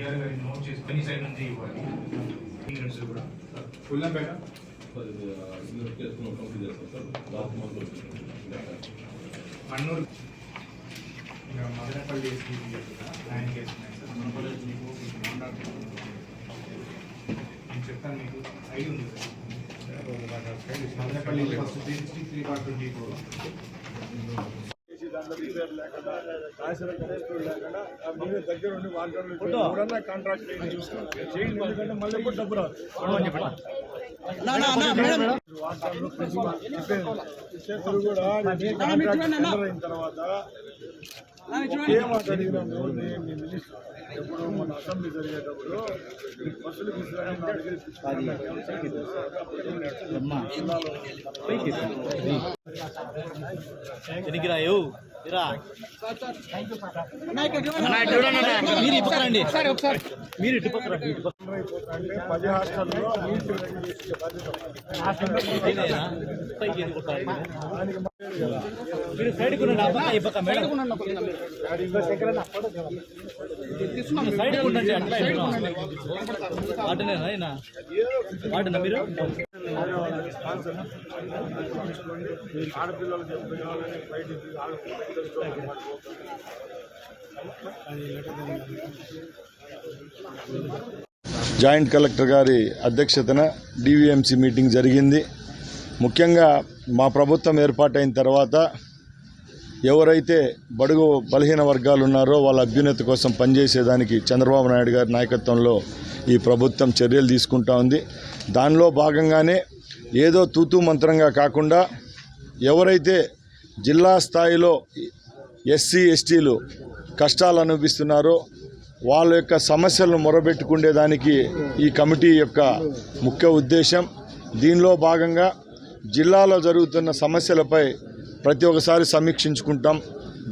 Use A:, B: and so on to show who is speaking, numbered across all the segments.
A: DR గారి note చేసి పని సైడ్ నుంచి ఇవ్వాలి. కూడా.
B: ఉల్లంపేట
A: మన్నూరు. ఇక మదనపల్లి ఎస్పీ నైన్ కేసు ఉన్నాయి సార్. మీకు నేను చెప్తాను మీకు. ఐడి ఉంది sir Madanapalle first three sixty three bar twenty four
C: దాంట్లో రిపేర్ లేకుండా మీరే దగ్గర ఉండి ఎవరన్నా కాంట్రాక్ట్ చేయండి చేయండి ఎందుకంటే మళ్ళీ ఎప్పుడు డబ్బు రాదు కూడా నేను కాంట్రాక్ట్ అయిన తర్వాత ఒకే మాట అడిగినాం ఎవరిని? మీ మినిస్టర్ ఎప్పుడు మన అసెంబ్లీ జరిగేటప్పుడు బస్సులు తీసుకురాని నా
D: మీరు ఇటు మీరు ఇటు పక్కరండి
C: పది హాస్టల్లో
D: మీరు సైడ్ కొనండి ఆ ఈ పక్క మేడం. సైడ్ అట్లా ఇటు. వాటినా మీరు?
C: ఆడపిల్లలకి
E: జాయింట్ కలెక్టర్ గారి అధ్యక్షతన డివిఎంసి మీటింగ్ జరిగింది. ముఖ్యంగా మా ప్రభుత్వం ఏర్పాటైన తర్వాత ఎవరైతే బడుగు బలహీన వర్గాలు ఉన్నారో వాళ్ళ అభ్యున్నతి కోసం పనిచేసేదానికి చంద్రబాబు నాయుడు గారి నాయకత్వంలో ఈ ప్రభుత్వం చర్యలు తీసుకుంటా ఉంది. దానిలో భాగంగానే ఏదో తూతూ మంత్రంగా కాకుండా ఎవరైతే జిల్లా స్థాయిలో ఎస్సీ ఎస్టీలు కష్టాలు అనుభవిస్తున్నారో వాళ్ళ యొక్క సమస్యలను మొరబెట్టుకునేదానికి ఈ కమిటీ యొక్క ముఖ్య ఉద్దేశం. దీనిలో భాగంగా జిల్లాలో జరుగుతున్న సమస్యలపై ప్రతి ఒక్కసారి సమీక్షించుకుంటాం.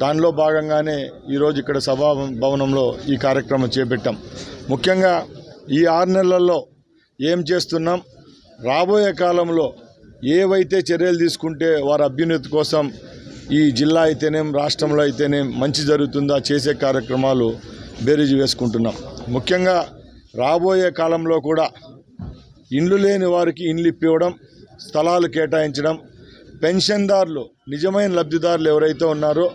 E: దానిలో భాగంగానే ఈరోజు ఇక్కడ సభా భవనంలో ఈ కార్యక్రమం చేపట్టాం. ముఖ్యంగా ఈ ఆరు నెలల్లో ఏం చేస్తున్నాం? రాబోయే కాలంలో ఏవైతే చర్యలు తీసుకుంటే వారి అభ్యున్నతి కోసం ఈ జిల్లా అయితేనేం రాష్ట్రంలో అయితేనేం మంచి జరుగుతుందా చేసే కార్యక్రమాలు బేరీజు వేసుకుంటున్నాం. ముఖ్యంగా రాబోయే కాలంలో కూడా ఇండ్లు లేని వారికి ఇండ్లు ఇప్పివ్వడం స్థలాలు కేటాయించడం పెన్షన్దారులు నిజమైన లబ్ధిదారులు ఎవరైతే ఉన్నారో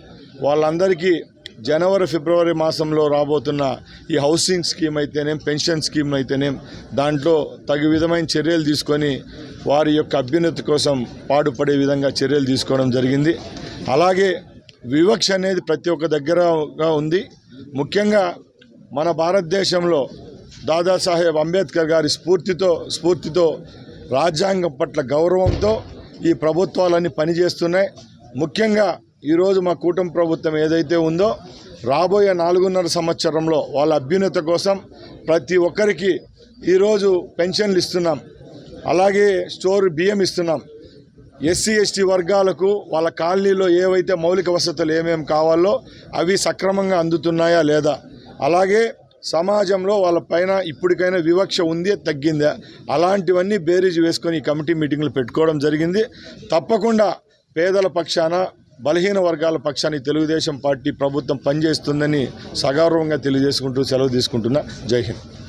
E: వాళ్ళందరికీ జనవరి ఫిబ్రవరి మాసంలో రాబోతున్న ఈ హౌసింగ్ స్కీమ్ అయితేనేం పెన్షన్ స్కీమ్ అయితేనేం దాంట్లో తగు విధమైన చర్యలు తీసుకొని వారి యొక్క అభ్యున్నతి కోసం పాటుపడే విధంగా చర్యలు తీసుకోవడం జరిగింది. అలాగే వివక్ష అనేది ప్రతి ఒక్క దగ్గరగా ఉంది. ముఖ్యంగా మన భారతదేశంలో దాదాసాహెబ్ అంబేద్కర్ గారి స్ఫూర్తితో స్ఫూర్తితో రాజ్యాంగం పట్ల గౌరవంతో ఈ ప్రభుత్వాలన్నీ పనిచేస్తున్నాయి. ముఖ్యంగా ఈరోజు మా కూటమి ప్రభుత్వం ఏదైతే ఉందో రాబోయే నాలుగున్నర సంవత్సరంలో వాళ్ళ అభ్యున్నత కోసం ప్రతి ఒక్కరికి ఈరోజు పెన్షన్లు ఇస్తున్నాం. అలాగే స్టోర్ బియ్యం ఇస్తున్నాం. ఎస్సీ ఎస్టీ వర్గాలకు వాళ్ళ కాలనీలో ఏవైతే మౌలిక వసతులు ఏమేమి కావాలో అవి సక్రమంగా అందుతున్నాయా లేదా? అలాగే సమాజంలో వాళ్ళ పైన ఇప్పటికైనా వివక్ష ఉందే తగ్గిందా? అలాంటివన్నీ బేరీజ్ వేసుకొని ఈ కమిటీ మీటింగ్లు పెట్టుకోవడం జరిగింది. తప్పకుండా పేదల పక్షాన బలహీన వర్గాల పక్షాన్ని తెలుగుదేశం పార్టీ ప్రభుత్వం పనిచేస్తుందని సగౌరవంగా తెలియజేసుకుంటూ సెలవు తీసుకుంటున్నా. జై హింద్.